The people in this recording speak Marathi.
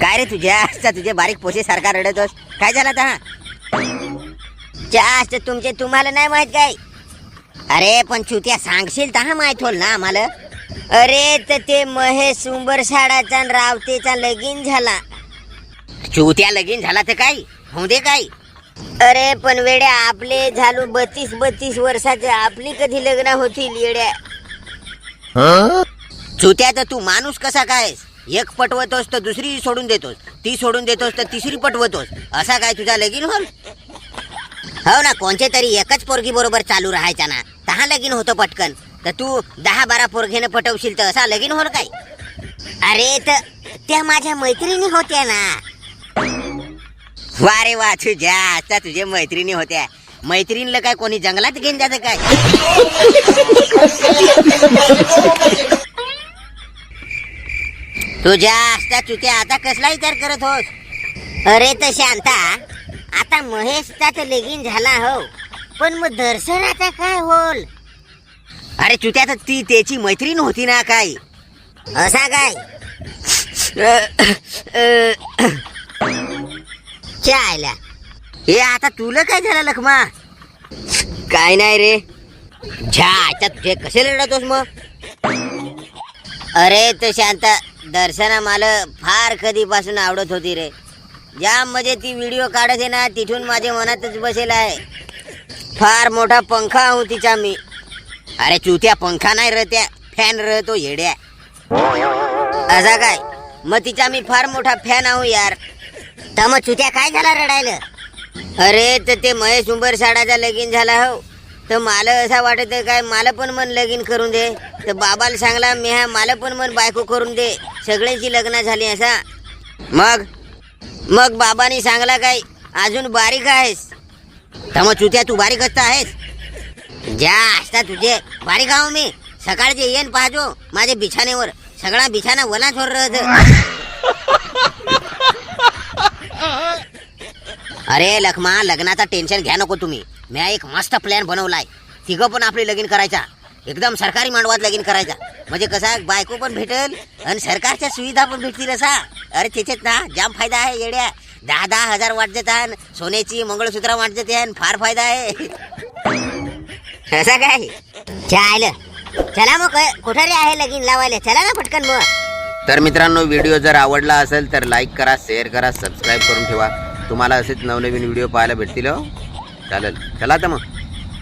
काय रे तुझ्या आजचा तुझे बारीक पोसे सारखा रडतोस? काय झाला आता? जास्त तुमचे तुम्हाला नाही माहीत काय? अरे पण चुत्या सांगशील तर माहीत होल ना आम्हाला. अरे तर ते महेश उंबर साडाचा रावतेचा लगीन झाला. चुत्या लगीन झाला तर काय? होऊ दे काय? अरे पण वेड्या आपले झालो बत्तीस बत्तीस वर्षाचे आपली कधी लग्न होतील येड्या? चुत्या तर तू माणूस कसा काय? एक पटवतोस तर दुसरी सोडून देतोस. ती सोडून देतोस तर तिसरी पटवतोस. असा काय तुझा लगीन होल हो ना कोणते तरी एकच पोरगी बरोबर चालू राहायचा ना. दहा लगीन होतं पटकन. तर तू दहा बारा पोरगीनं पटवशील तर असा लगीन होल काय? अरे तर त्या माझ्या मैत्रिणी होत्या ना. वा रे वा तुझ्या आता तुझे मैत्रिणी होत्या. मैत्रिणीला काय कोणी जंगलात घेऊन जातं काय? तुझ्या असता तुझ्या आता कसला विचार करत होस? अरे तर शांता आता महेशचा तर लेगीन झाला हो पण मग दर्शन आता काय होल अरे चुत्या तर ती त्याची मैत्रीण होती ना काय असा काय? चायला हे आता तुला काय झालं लखमा? काय नाही रे. झा आता तुझे कसे रडतोस मग? अरे तो शांत दर्शना मला फार कधीपासून आवडत होती रे. ज्या म्हणजे ती व्हिडिओ काढत आहे ना तिथून माझ्या मनातच बसेल आहे. फार मोठा पंखा आहो तिचा मी. अरे चुत्या पंखा नाही रत्या फॅन रहतो येड्या. असा काय? मग तिचा मी फार मोठा फॅन आहो यार. तर मग चुत्या काय झाला रडायला? अरे तर ते महेश उंबर साडाचा लगीन झाला हो. तर मला असं वाटत काय मला पण मन लगीन करून दे. तर बाबाला सांगला मी हा मला पण मन बायको करून दे. सगळ्यांची लग्न झाली असा. मग? मग बाबानी सांगला काय अजून बारीक आहेस? तर मग चुत्या तू बारीक असता आहेस? ज्या असता तुझे बारीक आहो मी. सकाळचे येन पाहतो माझ्या बिछाण्यावर. सगळा बिछाना वनाच वर अरे लखमा लग्नाचा टेन्शन घ्या नको तुम्ही. मी एक मस्त प्लॅन बनवलाय. तिघं पण आपले लगीन करायचा. एकदम सरकारी मांडवात लगीन करायचा. म्हणजे कसा बायको पण भेटेल आणि सरकारच्या सुविधा पण भेटतील असा. अरे त्याच्यात ना जाम फायदा आहे येड्या. दहा दहा हजार वाट आहे सोन्याची मंगळसूत्र वाट देते फार फायदा आहे. असं काय? चाल. चला मग कुठे रे आहे लगीन लावायला? चला ना पटकन मग. तर मित्रांनो व्हिडिओ जर आवडला असेल तर लाईक करा शेअर करा सबस्क्राईब करून ठेवा. तुम्हाला असेच नवनवीन व्हिडिओ पाहायला भेटतील हो. चालेल. चला तर मग.